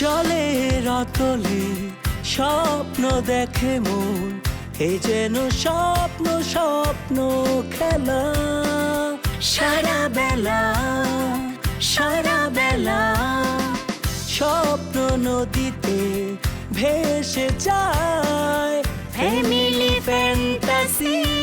চলে রতলে স্বপ্ন দেখে মন এ যেন স্বপ্ন স্বপ্ন খেলা। সারা বেলা সারা বেলা স্বপ্ন নদীতে ভেসে যায়। ফ্যামিলি ফ্যান্টাসি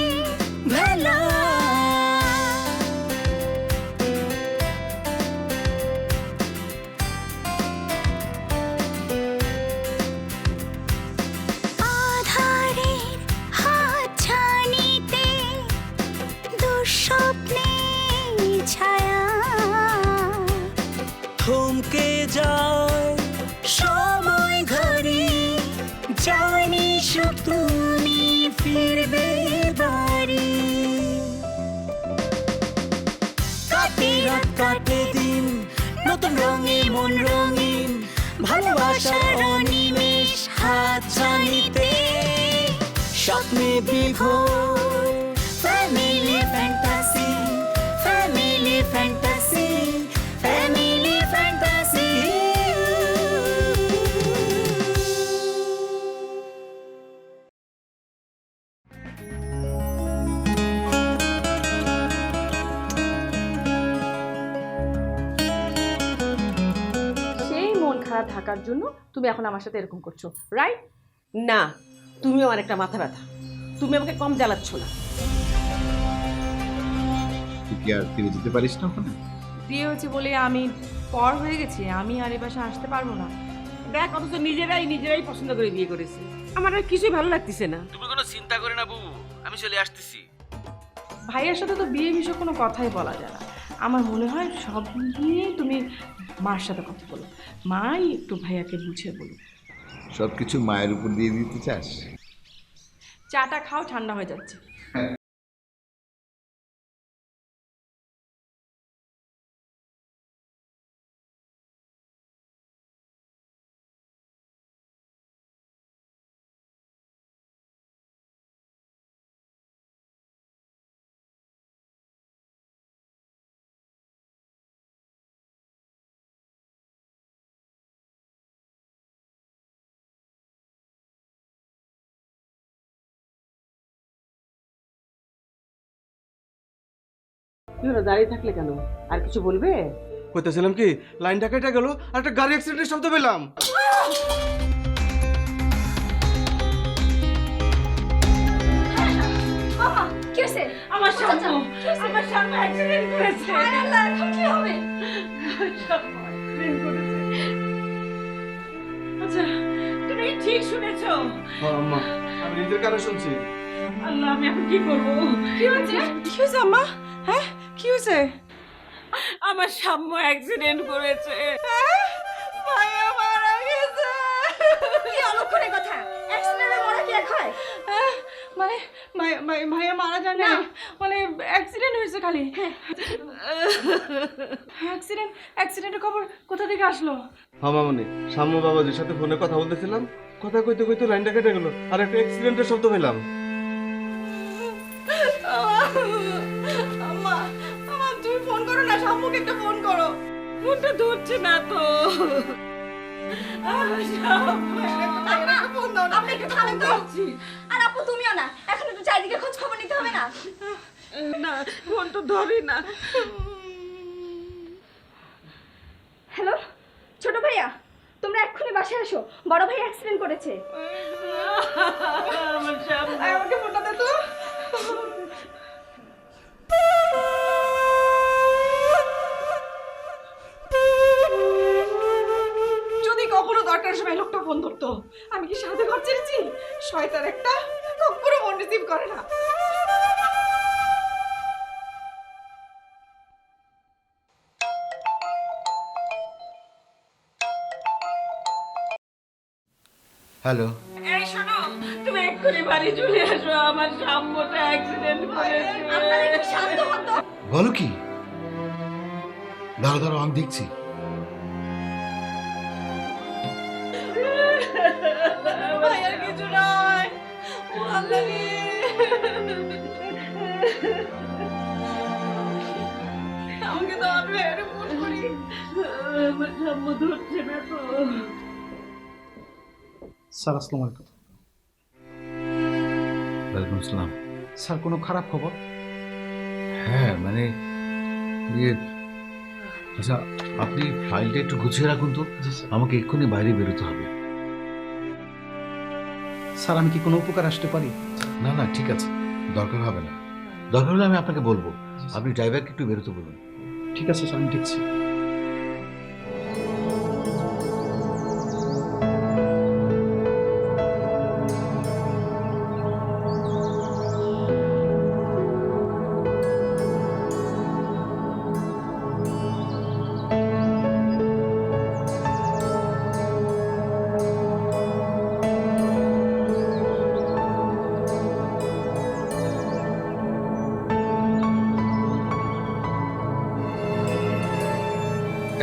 স্বপ্নে বিভোর। Family fantasy family fantasy family fantasy সেই মন খারাপ থাকার জন্য তুমি এখন আমার সাথে এরকম করছ রাইট না তুমি আমার একটা মাথা ব্যথা। তুমি আমাকে কম জ্বালাচ্ছ না। তুই কি আর ফিরে যেতে পারিস না ওখানে? বিয়ে হয়েছে বলে আমি পর হয়ে গেছি আমি আর এ বাসায় আসতে পারব না। দেখ অথচ নিজেরাই নিজেরাই পছন্দ করে বিয়ে করেছে। আমার আর কিছুই ভালো লাগতেছে না। তুমি কোনো চিন্তা করে না বুবু আমি চলে আসতেছি। ভাইয়ের সাথে তো বিয়ে বিষয়ে কোনো কথাই বলা যায় না। আমার মনে হয় সব নিয়ে তুমি মার সাথে কথা বলো। মাই একটু ভাইয়াকে বুঝিয়ে বলো। সব কিছু মায়ের উপর দিয়ে দিতে চাস? চাটা খাও ঠান্ডা হয়ে যাচ্ছে। হলো দাঁড়িয়ে থাকলে কেন? আর কিছু বলবে? কইতেছিলাম কি লাইনটা কেটে গেল আর একটা গাড়ি অ্যাক্সিডেন্টের শব্দ পেলাম। মামা কি আমার সামনে। আমার সামনে অ্যাক্সিডেন্ট করেছে। আল্লাহ এখন কি হবে? আচ্ছা তুমি ঠিক শুনেছো? হ্যাঁ আম্মা আমি নিজের কানে শুনছি। আল্লাহ আমি এখন কি করব? কি হয়েছে? কি হয়েছে আম্মা? হ্যাঁ? কি হয়েছে? আমার সাম্য অ্যাক্সিডেন্ট করেছে। ভাইয়া মারা গেছে। কি অলক্ষণের কথা। অ্যাক্সিডেন্টে মরা কি এক হয়? মানে ভাই- ভাই- ভাইয়া মারা যান না? মানে অ্যাক্সিডেন্ট হয়েছে খালি? অ্যাক্সিডেন্ট অ্যাক্সিডেন্টের খবর কোথা থেকে আসলো? হ্যাঁ মামনি সাম্য বাবাজির সাথে ফোনে কথা বলতেছিলাম। কথা কইতে কইতে লাইনটা কেটে গেল। আর একটা অ্যাক্সিডেন্টের শব্দ পেলাম শাম্মুকে একটা ফোন করো। ফোনটা ধরছে না তো। আপনি একটু থামেন। তো আর আপু তুমিও না। এখন একটু চারিদিকে খোঁজ খবর নিতে হবে না? না ফোন তো ধরে না। হ্যালো ছোট ভাইয়া তোমরা এক্ষুনি বাসায় আসো বড় ভাই অ্যাক্সিডেন্ট করেছে। আমাকে ফোনটা দে তো। সময় লোকটা ফোন ধরতো আমি কি সাথে ঘর ছেড়েছি শয়তান একটা কখনো ফোন রিসিভ করে না। হ্যালো এই শোনো তুমি এক্ষুনি বাড়ি চলে আসো। আমার সাম্যটা অ্যাক্সিডেন্ট তো। বলো কি? দাঁড়া দাঁড়া আমি দেখছি। ভাইয়ার কিছু নয়। ও আল্লাহ আমাকে তো ফোন করি। আমার ধরছে না তো। স্যার আসসালামু আলাইকুম। ওয়ালাইকুম আসসালাম। স্যার কোনো খারাপ খবর? হ্যাঁ মানে ইয়ে আচ্ছা আপনি ফাইলটা একটু গুছিয়ে রাখুন তো। আমাকে এক্ষুনি বাইরে বেরোতে হবে। স্যার আমি কি কোনো উপকার আসতে পারি? না না ঠিক আছে। দরকার হবে না। দরকার হলে আমি আপনাকে বলব। আপনি ড্রাইভারকে একটু বেরোতে বলুন। ঠিক আছে স্যার আমি দেখছি।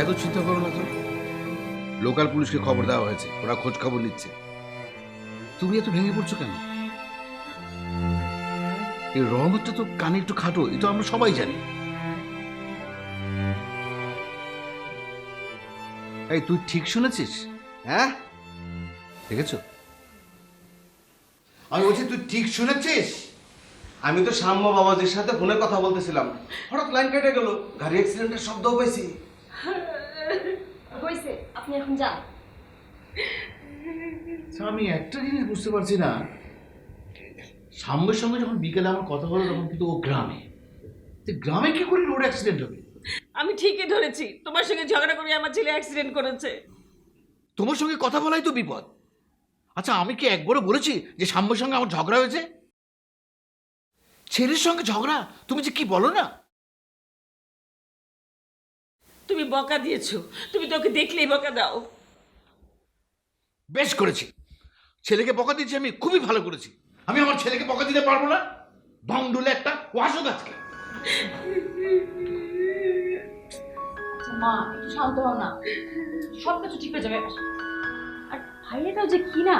এত চিন্তা করো না তো। লোকাল পুলিশকে খবর দেওয়া হয়েছে। ওরা খোঁজ খবর নিচ্ছে। তুমি এত ভেঙে পড়ছো কেন? এই রহমতটা তো কানে একটু খাটো এটা আমরা সবাই জানি। এই তুই ঠিক শুনেছিস? হ্যাঁ? দেখেছ? আমি বলছি তুই ঠিক শুনেছিস? আমি তো সাম্য বাবাজির সাথে ফোনে কথা বলতেছিলাম। হঠাৎ লাইন কেটে গেল গাড়ি অ্যাক্সিডেন্টের শব্দও পাইছি হয়েছে আপনি এখন যান। আমি একটা জিনিস বুঝতে পারছি না। সাম্যের সঙ্গে যখন বিকেলে আমার কথা হলো তখন কিন্তু ও গ্রামে। তো গ্রামে কি করে রোড অ্যাক্সিডেন্ট হবে? আমি ঠিকই ধরেছি। তোমার সঙ্গে ঝগড়া করে আমার ছেলে অ্যাক্সিডেন্ট করেছে। তোমার সঙ্গে কথা বলাই তো বিপদ। আচ্ছা আমি কি একবারও বলেছি যে সাম্যের সঙ্গে আমার ঝগড়া হয়েছে? ছেলের সঙ্গে ঝগড়া? তুমি যে কি বলো না? তুমি বকা দিয়েছ। তুমি তোকে দেখলেই বকা দাও। বেশ করেছি। ছেলেকে বকা দিয়েছি আমি খুবই ভালো করেছি। আমি আমার ছেলেকে বকা দিতে পারব না। ডুলে একটা ওয়াশো গাছকে। মা একটু শান্ত হও না। সব কিছু ঠিক হয়ে যাবে। আর ভাইয়াটাও যে কি না?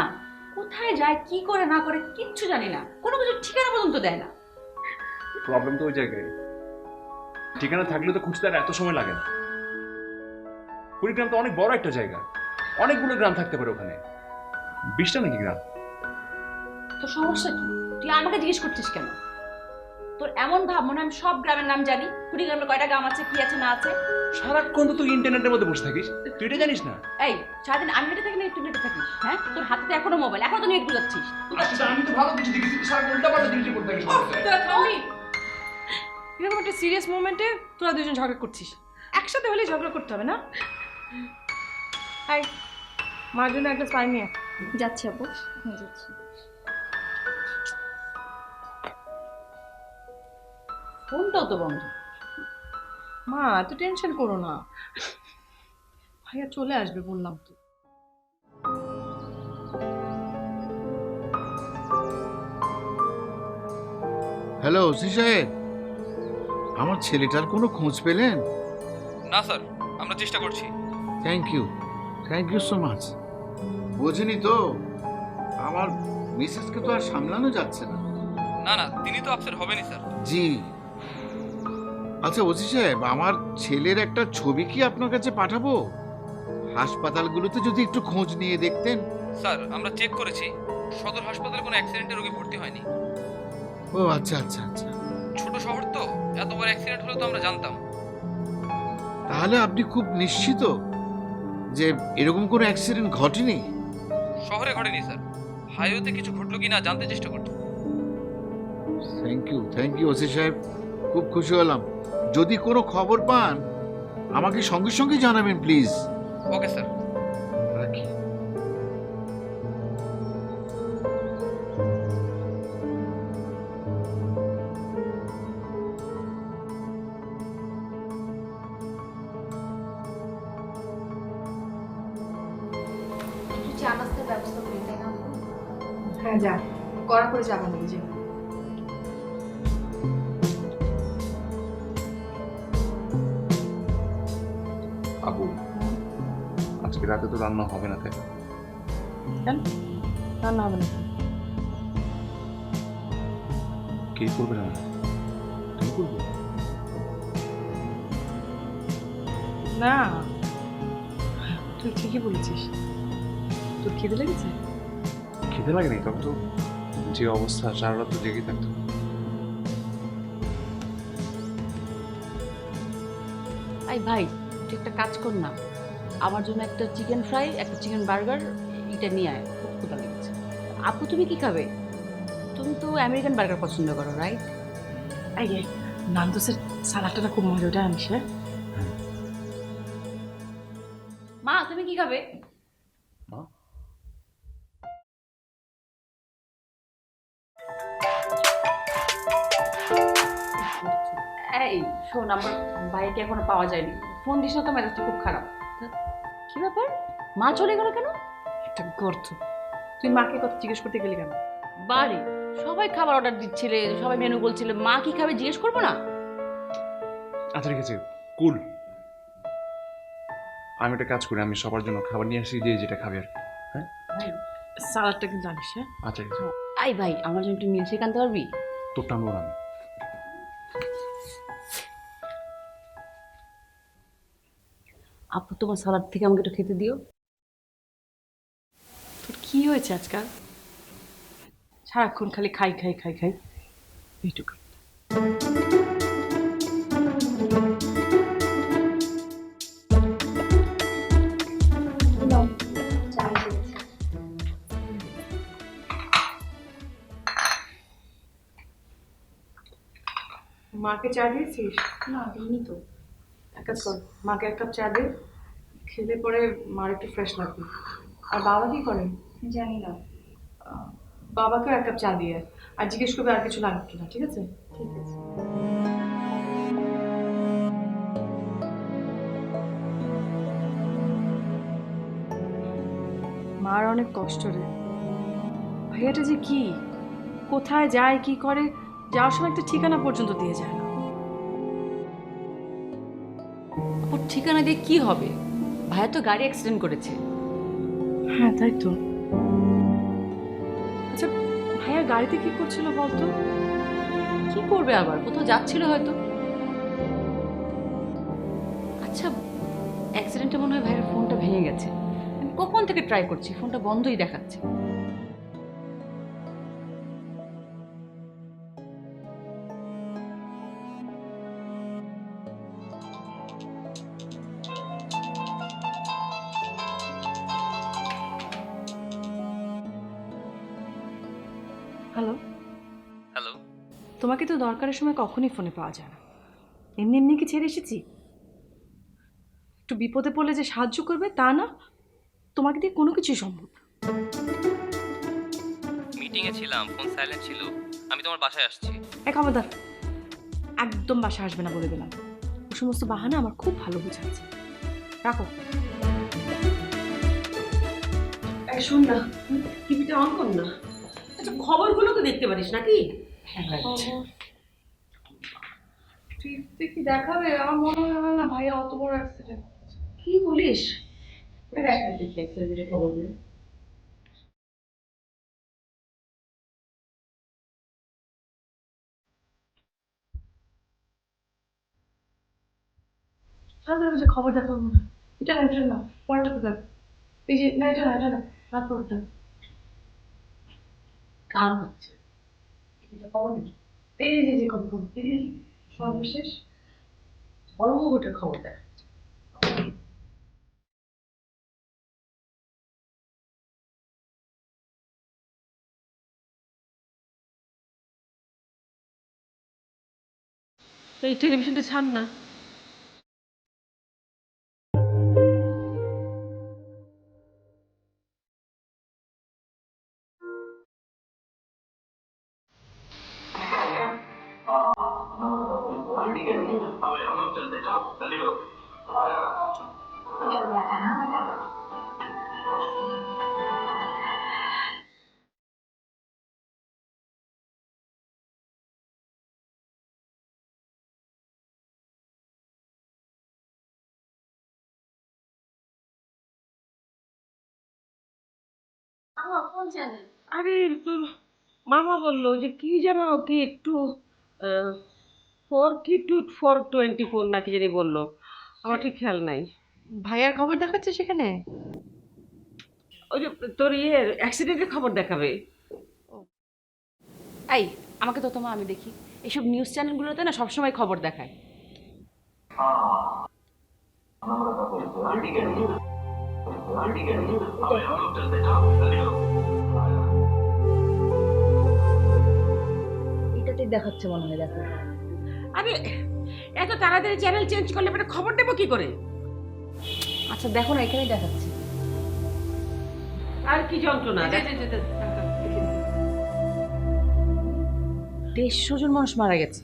কোথায় যায় কি করে না করে কিচ্ছু জানি না। কোনো কিছু ঠিকানা পর্যন্ত দেয় না। প্রবলেম তো ওই জায়গায়। ঠিকানা থাকলে তো খুঁজতে আর এত সময় লাগে না। কুড়িগ্রাম তো অনেক বড় একটা জায়গা। অনেকগুলো গ্রাম থাকতে পারে ওখানে। বিশটা নাকি গ্রাম? তোর সমস্যা কি? তুই আমাকে জিজ্ঞেস করছিস কেন? তোর এমন ভাব মনে আমি সব গ্রামের নাম জানি। কুড়িগ্রামে কয়টা গ্রাম আছে কি আছে না আছে? সারাক্ষণ তো তুই ইন্টারনেটের মধ্যে বসে থাকিস। তুই এটা জানিস না? এই সারাদিন আমি নেটে থাকি না একটু নেটে থাকিস হ্যাঁ? তোর হাতে তো এখনও মোবাইল এখনও তো নেট গুলাচ্ছিস আচ্ছা আমি তো ভালো কিছু দেখি তুই সারাক্ষণ উল্টাপাল্টা জিনিস করতে থাকিস এরকম একটা সিরিয়াস মোমেন্টে তোরা দুজন ঝগড়া করছিস। একসাথে হলে ঝগড়া করতে হবে না? হাই মার জন্য একটা পানি নিয়ে যাচ্ছি আপু যাচ্ছি। ফোনটাও তো বন্ধ। মা এত টেনশন করো না। ভাইয়া চলে আসবে বললাম তো। হ্যালো ওসি সাহেব। আমার ছেলেটার কোনো খোঁজ পেলেন? না স্যার আমরা চেষ্টা করছি। Thank you thank you so much বোঝেনি তো আমার মিসেসকে তো আর সামলানো যাচ্ছে না। না না তিনি তো আপসেট হবেনই স্যার জি। আচ্ছা ওসি সাহেব আমার ছেলের একটা ছবি কি আপনার কাছে পাঠাবো? হাসপাতালগুলোতে যদি একটু খোঁজ নিয়ে দেখতেন। স্যার আমরা চেক করেছি। সদর হাসপাতালে কোনো অ্যাক্সিডেন্টে রোগী ভর্তি হয়নি। ও আচ্ছা আচ্ছা আচ্ছা। ছোট শহর তো এতবার অ্যাক্সিডেন্ট হলে তো আমরা জানতাম। তাহলে আপনি খুব নিশ্চিত? যে এরকম কোনো অ্যাক্সিডেন্ট ঘটেনি? শহরে ঘটেনি স্যার। হাইওয়েতে কিছু ঘটলো কিনা জানতে চেষ্টা করছি thank you thank you OC সাহেব। খুব খুশি হলাম। যদি কোনো খবর পান আমাকে সঙ্গে সঙ্গে জানাবেন প্লিজ ওকে স্যার ব্যবস্থা করি তাই না? হ্যাঁ যা। কড়া করে যাবেন বুঝি আবু আজকে রাতে তো রান্না হবে না তাই। কেন? রান্না হবে না। কে করবে রান্না? তুমি করবে? না। তুই ঠিকই বলেছিস। তোর খিদে লেগেছে? খিদে লাগে নি তখন তো যে অবস্থা সারা রাত তো জেগে থাকতো এই ভাই তুই একটা কাজ কর না। আমার জন্য একটা চিকেন ফ্রাই একটা চিকেন বার্গার এটা নিয়ে আয় খুব ক্ষুধা লেগেছে। আপু তুমি কি খাবে? তুমি তো আমেরিকান বার্গার পছন্দ করো রাইট যে নান্দোসের সালাদটা খুব মজা ওটা আনিস হ্যাঁ? মা তুমি কি খাবে? এই শোন আমার ভাইকে এখনও পাওয়া যায়নি। ফোন দিস না তো মেজাজটা খুব খারাপ। কি ব্যাপার? মা চলে গেল কেন? একটা গর্ত। তুই মাকে কথা জিজ্ঞেস করতে গেলি কেন? বাড়ি। সবাই খাবার অর্ডার দিচ্ছিলে সবাই মেনু বলছিলে। মা কি খাবে জিজ্ঞেস করব না? আচ্ছা ঠিক আছে। কুল। আমি একটা কাজ করি আমি সবার জন্য খাবার নিয়ে আসি যে যেটা খাবে আর কি। সালাদটা কিন্তু জানিস হ্যাঁ? আচ্ছা আই ভাই আমার জন্য একটু মিল শেক আনতে পারবি? তোরটা ওর আমি। আপু তোমার সালাদ থেকে আমাকে একটু খেতে দিও। তোর কি হয়েছে আজকাল? সারাক্ষণ খালি খাই খাই খাই খাই। এইটুকু। মাকে চা দিয়েছিস? না দিইনি তো। কাজ কর। মাকে এক কাপ চা দে খেলে পরে মার একটু ফ্রেশ লাগবে। আর বাবা কি করে? জানি না। বাবাকেও এক কাপ চা দিয়ে আর জিজ্ঞেস করবে আর কিছু লাগবে কিনা ঠিক আছে? ঠিক আছে। মার অনেক কষ্ট রে। ভাইয়াটা যে কি? কোথায় যায় কি করে? যাওয়ার সময় একটা ঠিকানা পর্যন্ত দিয়ে যায় না। ওর ঠিকানা দিয়ে কি হবে? ভাইয়া তো গাড়ি অ্যাক্সিডেন্ট করেছে। হ্যাঁ তাই তো। আচ্ছা ভাইয়া গাড়িতে কি করছিল বলতো? কি করবে আবার? কোথাও যাচ্ছিল হয়তো। আচ্ছা অ্যাক্সিডেন্টে মনে হয় ভাইয়ের ফোনটা ভেঙে গেছে। আমি কখন থেকে ট্রাই করছি? ফোনটা বন্ধই দেখাচ্ছে। হ্যালো হ্যালো তোমাকে তো দরকারের সময় কখনই ফোনে পাওয়া যায় না। এমনি এমনি কি ছেড়ে এসেছি? একটু বিপদে পড়লে যে সাহায্য করবে তা না তোমাকে দিয়ে কোনো কিছুই সম্ভব। মিটিংয়ে ছিলাম ফোন সাইলেন্ট ছিল আমি তোমার বাসায় আসছি। এ খবরদার একদম বাসা আসবে না বলে দিলাম। ও সমস্ত বাহানা আমার খুব ভালো বোঝাচ্ছে। রাখো। শুন না টিভিটা অন কর না। খবরগুলো তো দেখতে পারিস নাকি? তুই কি দেখাবে? আমার মনে হয় না ভাইয়া অত বড় অ্যাক্সিডেন্ট কি বলিস? দেখা খবরগুলো খবর দেখাবো। না এটা না এটা না দেখ। এই যে না এটা না এটা না তারপরটা কার হচ্ছে এই যে যে সর্বশেষ খবর দেখ। এই টেলিভিশনটা ছাড় না। আরে উম, মামা বলল যে কি যেন কি একটু forty two four twenty four নাকি জানি বলল। আমার ঠিক খেয়াল নাই। ভাইয়ার খবর দেখাচ্ছে সেখানে? ওই যে তোর ইয়ের অ্যাক্সিডেন্টের খবর দেখাবে। এই আমাকে তো তোমার আমি দেখি। এইসব নিউজ চ্যানেলগুলোতে না সবসময় খবর দেখায়। এটাতেই দেখাচ্ছে মনে হয় দেখো। আরে এত তাড়াতাড়ি চ্যানেল চেঞ্জ করলে পরে খবর দেবো কি করে? আচ্ছা দেখো না এখানেই দেখাচ্ছে। আর কি যন্ত্রণা দেখ। দেড়শো জন মানুষ মারা গেছে।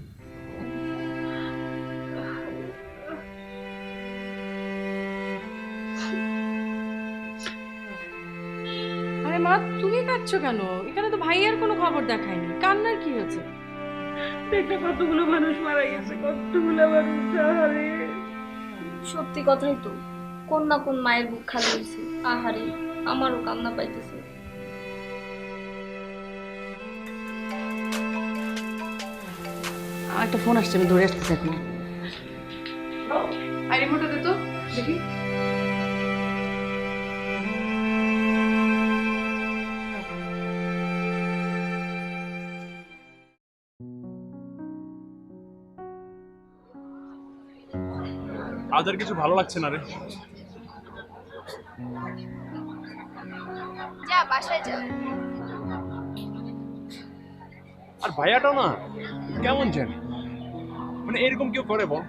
কাঁদছো কেন? এখানে তো ভাইয়ার কোনো খবর দেখায়নি। কান্নার কি হয়েছে দেখলে কতগুলো মানুষ মারা গেছে কতগুলো মানুষ আহারে। সত্যি কথাই তো কোন না কোন মায়ের বুক খালি হয়েছে। আহারে আমারও কান্না পাইতেছে। একটা ফোন আসছে আমি ধরে আসতেছি এখন। আর রিমোটটা দে তো দেখি। আজ আর কিছু ভালো লাগছে না রে? যা বাসায় যা। আর ভাইয়াটাও না কেমন জানি মানে এরকম কেউ করে বল।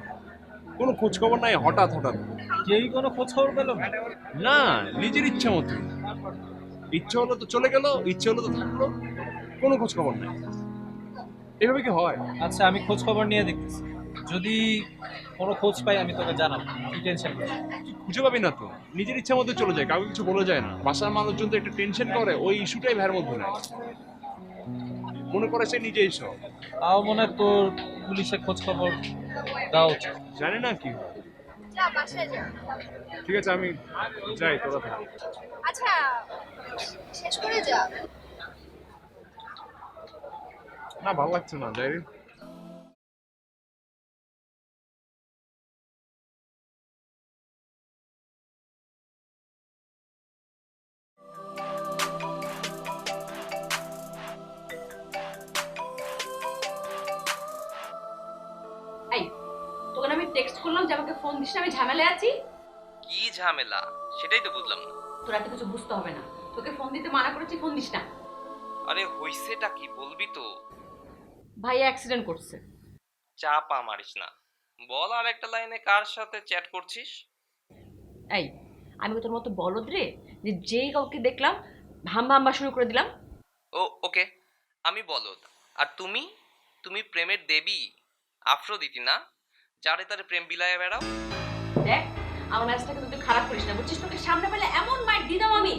কোনো খোঁজ খবর নাই হঠাৎ হঠাৎ। কেউই কোনো খোঁজ খবর পেল না? নিজের ইচ্ছা মতো। ইচ্ছে হলো তো চলে গেল ইচ্ছে হলো তো থাকল। কোনো খোঁজ খবর নাই। এভাবে কি হয়? আচ্ছা আমি খোঁজ খবর নিয়ে দেখতেছি। যদি কোনো খোঁজ পাই আমি তোকে জানাব। কি টেনশন করিস তুই খুঁজে পাবি না তো। নিজের ইচ্ছা মতো চলে যায় কাউকে কিছু বলে যায় না। বাসার মানুষজন তো একটা টেনশন করে ওই ইস্যুটাই ভের মধ্যে নেয়। মনে করে সে নিজেই সব। তাও মনে হয় তোর পুলিশে খোঁজ খবর দেওয়া উচিত। জানি না কি হয়। যা বাসায় যা। ঠিক আছে আমি যাই তোরা থাক। আচ্ছা শেষ করে যা। না ভালো লাগছে না যাই রে। ঝামেলা সেটাই তো বুঝলাম না। তোর এত কিছু বুঝতে হবে না। তোকে ফোন দিতে মানা করেছি ফোন দিস না। আরে হইছেটা কি বলবি তো? ভাইয়া অ্যাক্সিডেন্ট করছে। চাপা মারিস না। বল আর একটা লাইনে কার সাথে চ্যাট করছিস? এই আমি তোর মতো বলদ রে যে যেই কাউকে দেখলাম হাম্বা হাম্বা শুরু করে দিলাম। ও ওকে। আমি বলদ। আর তুমি? তুমি প্রেমের দেবী আফ্রোদিতি না? যারে তারে প্রেম বিলায় বেড়াও। দেখ আমার ম্যাচটাকে তুই খারাপ করিস না বুঝছিস তোকে সামনে পেলে এমন মাইট দিতাম আমি।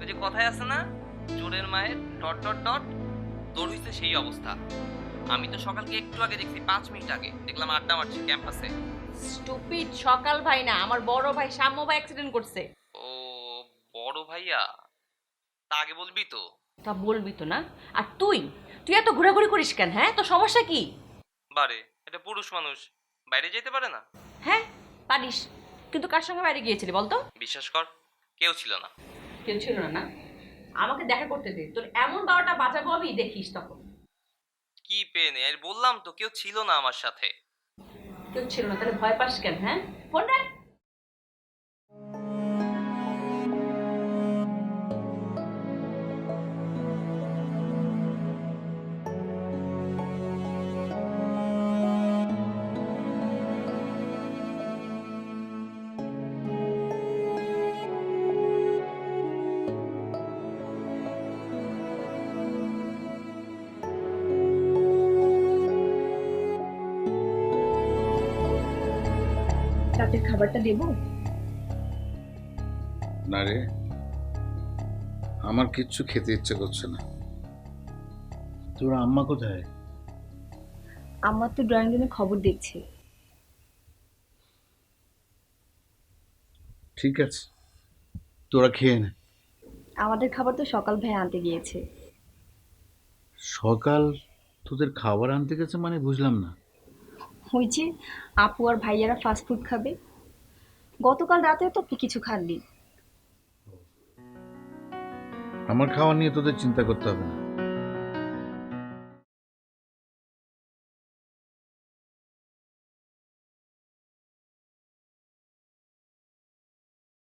ওই যে কথায় আছে না চোরের মায়ের ডট ডট ডট তোর হইছে সেই অবস্থা। আমি তো সকালকে একটু আগে দেখছি পাঁচ মিনিট আগে। দেখলাম আড্ডা মারছি ক্যাম্পাসে। স্টুপিড সকাল ভাই না আমার বড় ভাই সাম্য ভাই অ্যাক্সিডেন্ট করছে। ও বড় ভাইয়া? তা আগে বলবি তো। তা বলবি তো না। আর তুই? তুই এত ঘোরাঘুরি করিস কেন হ্যাঁ? তো সমস্যা কি? বারে এটা পুরুষ মানুষ। বাইরে যেতে পারে না? হ্যাঁ পারিস। কিন্তু কার সঙ্গে বাইরে গিয়েছিলি বলতো? বিশ্বাস কর কেউ ছিল না। কেউ ছিল না না? আমাকে দেখা করতে দে। তোর এমন বারোটা বাঁচাবো আমি দেখিস তখন। কি পেনে আর বললাম তো কেউ ছিল না আমার সাথে। কেউ ছিল না তাহলে ভয় পাস কেন হ্যাঁ? ফোন রাখ। খাবারটা দেবো? না রে আমার কিচ্ছু খেতে ইচ্ছে করছে না। তোর আম্মা কোথায়? আম্মা তো ড্রয়িং রুমে খবর দেখছে। ঠিক আছে তোরা খেয়ে নে। আমাদের খাবার তো সকাল ভাই আনতে গিয়েছে। সকাল তোদের খাবার আনতে গেছে মানে বুঝলাম না। হয়েছে আপু আর ভাইয়ারা ফাস্ট ফুড খাবে। গতকাল রাতে তো কিছু খাননি। আমার খাওয়া নিয়ে তোদের চিন্তা করতে হবে না।